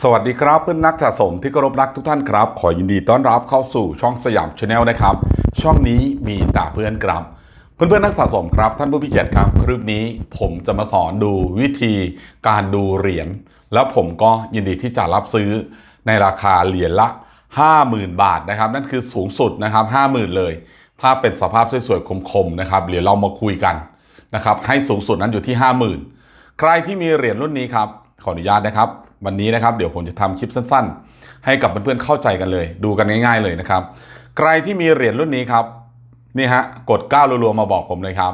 สวัสดีครับเพื่อนนักสะสมที่เคารพรักทุกท่านครับ ขอยินดีต้อนรับเข้าสู่ช่องสยามชาแนลนะครับ ช่องนี้มีแต่เพื่อนครับเพื่อนเพื่อนๆนักสะสมครับ ท่านผู้พิเกียรติครับ คลิปนี้ผมจะมาสอนดูวิธีการดูเหรียญแล้วผมก็ยินดีที่จะรับซื้อในราคาเหรียญละ 50,000 บาทนะครับ นั่นคือสูงสุดนะครับ 50,000 เลย ถ้าเป็นสภาพสวยๆคมๆนะครับเดี๋ยวเรามาคุยกันนะครับให้สูงสุดนั้นอยู่ที่ 50,000 ใครที่มีเหรียญรุ่นนี้ครับขออนุญาตนะครับ วันนี้นะครับเดี๋ยวผมจะทำคลิปสั้นๆ ให้กับเพื่อนๆเข้าใจกันเลย ดูกันง่าย ๆเลยนะครับ ใครที่มีเหรียญรุ่นนี้ครับนี่ฮะกด9รัวๆมาบอกผมเลยครับ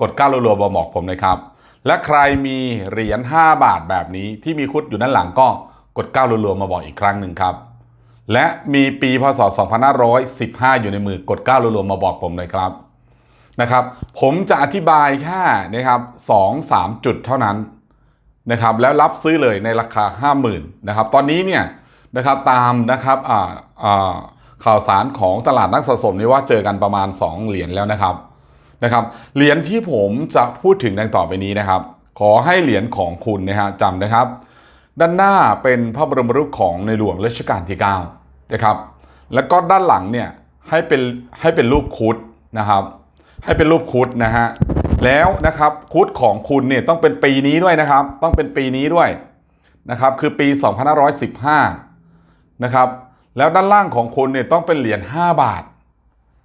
กด9รัวๆมาบอกผมเลยครับ และใครมีเหรียญ5บาทแบบนี้ที่มีคุดอยู่ด้านหลังก็กด9รัวๆมาบอกอีกครั้งหนึ่งครับ และมีปีพศ 2515 อยู่ในมือกด9รัวๆมาบอกผมเลยครับนะครับ ผมจะอธิบายแค่นะครับสองสามจุดเท่านั้น นะครับแล้วรับซื้อเลยในราคา 50,000นะครับตอนนี้เนี่ยนะครับตามนะครับอ่าอ่าข่าวสารของตลาดนักสะสมนี่ว่าเจอกันประมาณ 2 เหรียญแล้วนะครับนะครับเหรียญที่ผมจะพูดถึงดังต่อไปนี้นะครับ ขอให้เหรียญของคุณนะฮะจำนะครับ ด้านหน้าเป็นพระบรมรูปของในหลวงรัชกาลที่9นะครับแล้วก็ด้านหลังเนี่ยให้เป็นให้เป็นรูปคุดนะครับ ให้เป็นรูปคุดนะฮะ แล้วนะครับคุดของคุณเนี่ยต้องเป็นปีนี้ด้วยนะครับ ต้องเป็นปีนี้ด้วยนะครับ คือปี 2515 นะครับ แล้วด้านล่างของคุณเนี่ยต้องเป็นเหรียญ5บาท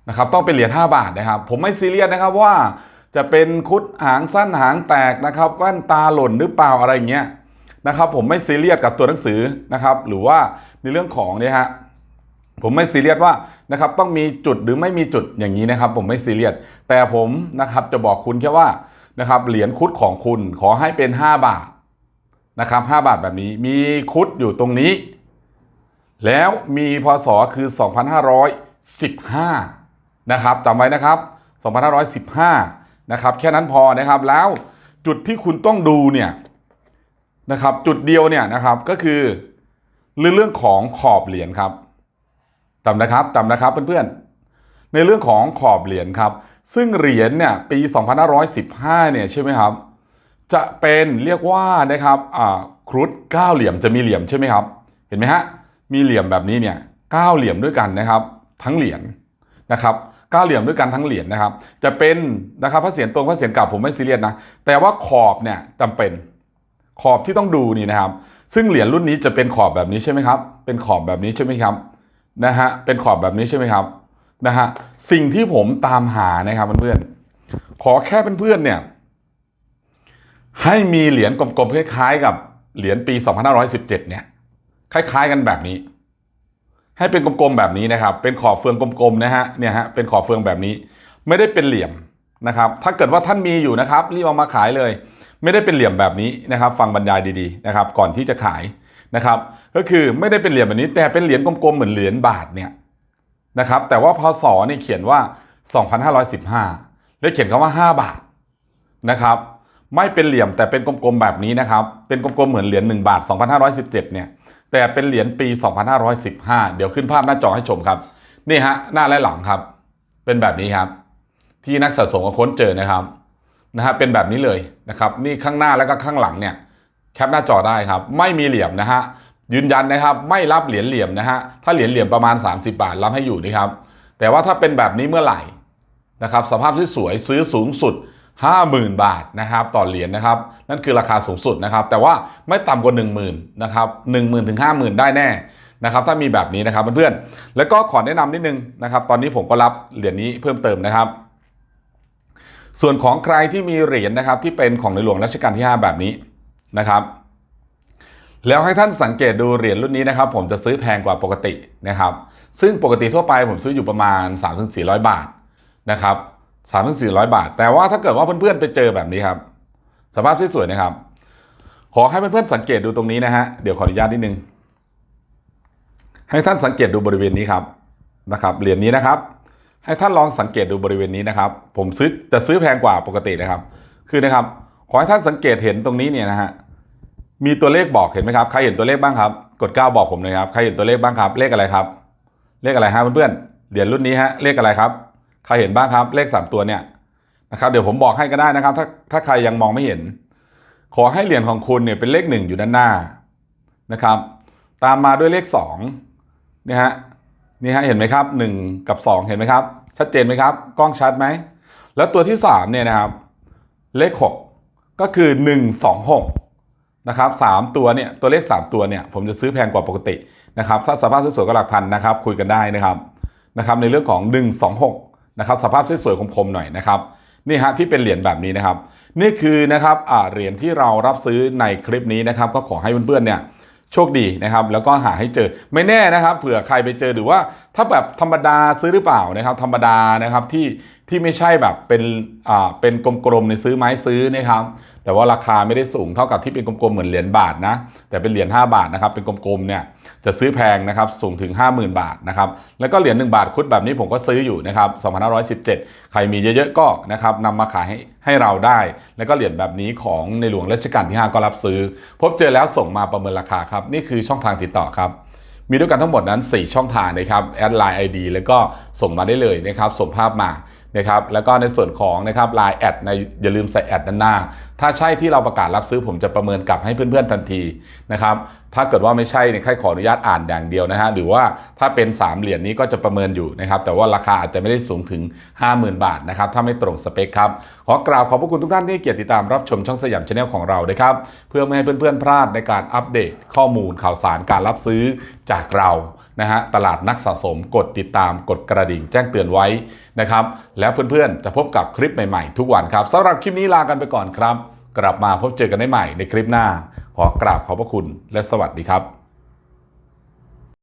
นะครับ ต้องเป็นเหรียญ5บาทนะครับ ผมไม่ซีเรียสนะครับว่าจะเป็นคุดหางสั้นหางแตกนะครับแว่นตาหล่นหรือเปล่าอะไรเงี้ยนะครับ ผมไม่ซีเรียสกับตัวหนังสือนะครับ หรือว่าในเรื่องของเนี่ยฮะ ผมไม่ซีเรียสว่านะครับต้องมีจุดหรือไม่มีจุดอย่างนี้นะครับ ผมไม่ซีเรียสแต่ผมนะครับจะบอกคุณแค่ว่านะครับเหรียญคุดของคุณขอให้เป็น 5 บาทนะครับ5บาทแบบนี้มีคุดอยู่ตรงนี้ แล้วมีพศคือ 2515 นะครับจำไว้นะครับ 2515 นะครับแค่นั้นพอนะครับแล้วจุดที่คุณต้องดูเนี่ยนะครับจุดเดียวเนี่ยนะครับก็คือเรื่องของขอบเหรียญครับ จำนะครับจำนะครับเพื่อนๆ ในเรื่องของขอบเหรียญครับ ซึ่งเหรียญเนี่ยปี 2515 เนี่ยใช่ไหมครับ จะเป็นเรียกว่านะครับอ่าครุฑเก้าเหลี่ยมจะมีเหลี่ยมใช่ไหมครับ เห็นไหมฮะ มีเหลี่ยมแบบนี้เนี่ยเก้าเหลี่ยมด้วยกันนะครับ ทั้งเหรียญนะครับเก้าเหลี่ยมด้วยกันทั้งเหรียญนะครับ จะเป็นนะครับพระเศียรตรงพระเศียรเก่าผมไม่ซีเรียสนะ แต่ว่าขอบเนี่ยจำเป็นขอบที่ต้องดูนี่นะครับ ซึ่งเหรียญรุ่นนี้จะเป็นขอบแบบนี้ใช่ไหมครับ เป็นขอบแบบนี้ใช่ไหมครับ นะฮะเป็นขอบแบบนี้ใช่ไหมครับนะฮะสิ่งที่ผมตามหานะครับเพื่อนๆขอแค่เพื่อนๆเนี่ยให้มีเหรียญกลมๆคล้ายๆกับเหรียญปี 2517 เนี่ยคล้าย ๆ กันแบบนี้ ให้เป็นกลมๆแบบนี้นะครับ เป็นขอบเฟืองกลมๆนะฮะเนี่ยฮะเป็นขอบเฟืองแบบนี้ ไม่ได้เป็นเหลี่ยมนะครับ ถ้าเกิดว่าท่านมีอยู่นะครับรีบเอามาขายเลย ไม่ได้เป็นเหลี่ยมแบบนี้นะครับ ฟังบรรยายดีๆนะครับ ก่อนที่จะขาย นะครับก็คือไม่ได้เป็นเหรียญแบบนี้ แต่เป็นเหรียญกลมๆเหมือนเหรียญบาทเนี่ยนะครับแต่ว่าพศนี่เขียนว่า 2515 และเขียนคำว่า 5 บาทนะครับไม่เป็นเหลี่ยมแต่เป็นกลมๆแบบนี้นะครับ เป็นกลมๆเหมือนเหรียญ1บาท 2517 เนี่ย แต่เป็นเหรียญปี 2515 เดี๋ยวขึ้นภาพหน้าจอให้ชมครับ นี่ฮะหน้าและหลังครับ เป็นแบบนี้ครับ ที่นักสะสมค้นเจอนะครับนะฮะเป็นแบบนี้เลยนะครับ นี่ข้างหน้าแล้วก็ข้างหลังเนี่ย แคปหน้าจอได้ครับ ไม่มีเหลี่ยมนะฮะยืนยันนะครับ ไม่รับเหรียญเหลี่ยมนะฮะถ้าเหรียญเหลี่ยมประมาณ 30 บาทรับให้อยู่นะครับ แต่ว่าถ้าเป็นแบบนี้เมื่อไหร่นะครับสภาพที่สวยซื้อสูงสุด 50,000 บาทนะครับต่อเหรียญนะครับ นั่นคือราคาสูงสุดนะครับ แต่ว่าไม่ต่ำกว่า 10,000นะครับ10,000ถึง50,000 ได้แน่นะครับถ้ามีแบบนี้นะครับเพื่อนๆแล้วก็ขอแนะนำนิดนึงนะครับตอนนี้ผมก็รับเหรียญนี้เพิ่มเติมนะครับ ส่วนของใครที่มีเหรียญนะครับที่เป็นของในหลวงรัชกาลที่ 5 แบบนี้ นะครับ แล้วให้ท่านสังเกตดูเหรียญรุ่นนี้นะครับ ผมจะซื้อแพงกว่าปกตินะครับ ซึ่งปกติทั่วไปผมซื้ออยู่ประมาณ 3-400 บาทนะครับ3-400บาท แต่ว่าถ้าเกิดว่าเพื่อนๆไปเจอแบบนี้ครับ สภาพสวยๆนะครับ ขอให้เพื่อนๆสังเกตดูตรงนี้นะฮะ เดี๋ยวขออนุญาตนิดนึง ให้ท่านสังเกตดูบริเวณนี้ครับนะครับ เหรียญนี้นะครับ ให้ท่านลองสังเกตดูบริเวณนี้นะครับ ผมซื้อจะซื้อแพงกว่าปกตินะครับ คือนะครับ ขอให้ท่านสังเกตเห็นตรงนี้เนี่ยนะฮะมีตัวเลขบอกเห็นไหมครับใครเห็นตัวเลขบ้างครับ กด 9 บอกผมเลยครับใครเห็นตัวเลขบ้างครับเลขอะไรครับ เลขอะไรฮะเพื่อนๆเหรียญรุ่นนี้ฮะเลขอะไรครับใครเห็นบ้างครับ เลข 3 ตัวเนี่ยนะครับเดี๋ยวผมบอกให้ก็ได้นะครับ ถ้าถ้าใครยังมองไม่เห็น ขอให้เหรียญของคุณเนี่ยเป็นเลขหนึ่งอยู่ด้านหน้านะครับ ตามมาด้วยเลขสองนี่ฮะนี่ฮะเห็นไหมครับหนึ่งกับสองเห็นไหมครับ ชัดเจนไหมครับ กล้องชัดไหมแล้วตัวที่สามเนี่ยนะครับ เลขห ก็คือหนึ่งสองหกนะครับสามตัวเนี่ยตัวเลขสามตัวเนี่ยผมจะซื้อแพงกว่าปกตินะครับถ้าสภาพสวยๆก็หลักพันนะครับคุยกันได้นะครับนะครับในเรื่องของ 126นะครับสภาพสวยๆคมๆหน่อยนะครับนี่ฮะที่เป็นเหรียญแบบนี้นะครับ นี่คือนะครับเหรียญที่เรารับซื้อในคลิปนี้นะครับ ก็ขอให้เพื่อนๆเนี่ยโชคดีนะครับ แล้วก็หาให้เจอไม่แน่นะครับ เผื่อใครไปเจอหรือว่าถ้าแบบธรรมดาซื้อหรือเปล่านะครับ ธรรมดานะครับที่ที่ไม่ใช่แบบเป็นอ่าเป็นกลมๆในซื้อไม้ซื้อนะครับ แต่ว่าราคาไม่ได้สูงเท่ากับที่เป็นกลมๆเหมือนเหรียญบาทนะ แต่เป็นเหรียญ5บาทนะครับ เป็นกลมๆเนี่ยจะซื้อแพงนะครับ สูงถึง 50,000 บาทนะครับ แล้วก็เหรียญ1บาทคุดแบบนี้ผมก็ซื้ออยู่นะครับ2517 ใครมีเยอะๆก็นะครับนำมาขายให้ให้เราได้ แล้วก็เหรียญแบบนี้ของในหลวงรัชกาลที่ 5 ก็รับซื้อ พบเจอแล้วส่งมาประเมินราคาครับ นี่คือช่องทางติดต่อครับมีด้วยกันทั้งหมดนั้น 4 ช่องทางนะครับแอดไลน์ไอดีแล้วก็ส่งมาได้เลยนะครับส่งภาพมา นะครับแล้วก็ในส่วนของนะครับไลน์แอดในอย่าลืมใส่แอดด้านหน้า ถ้าใช่ที่เราประกาศรับซื้อผมจะประเมินกลับให้เพื่อนๆทันทีนะครับถ้าเกิดว่าไม่ใช่เนี่ยใครขออนุญาตอ่านอย่างเดียวนะฮะหรือว่าถ้าเป็น 3 เหรียญนี้ก็จะประเมินอยู่นะครับแต่ว่าราคาอาจจะไม่ได้สูงถึง 50,000 บาทนะครับถ้าไม่ตรงสเปคครับขอกราบขอบพระคุณทุกท่านที่เกียรติติดตามรับชมช่องสยามชาแนลของเรานะครับเพื่อไม่ให้เพื่อนๆพลาดในการอัปเดตข้อมูลข่าวสารการรับซื้อจากเรา นะฮะตลาดนักสะสมกดติดตามกดกระดิ่งแจ้งเตือนไว้นะครับแล้วเพื่อนๆ จะพบกับคลิปใหม่ๆ ทุกวันครับสำหรับคลิปนี้ลากันไปก่อนครับ กลับมาพบเจอกันได้ใหม่ในคลิปหน้า ขอกราบขอบพระคุณและสวัสดีครับ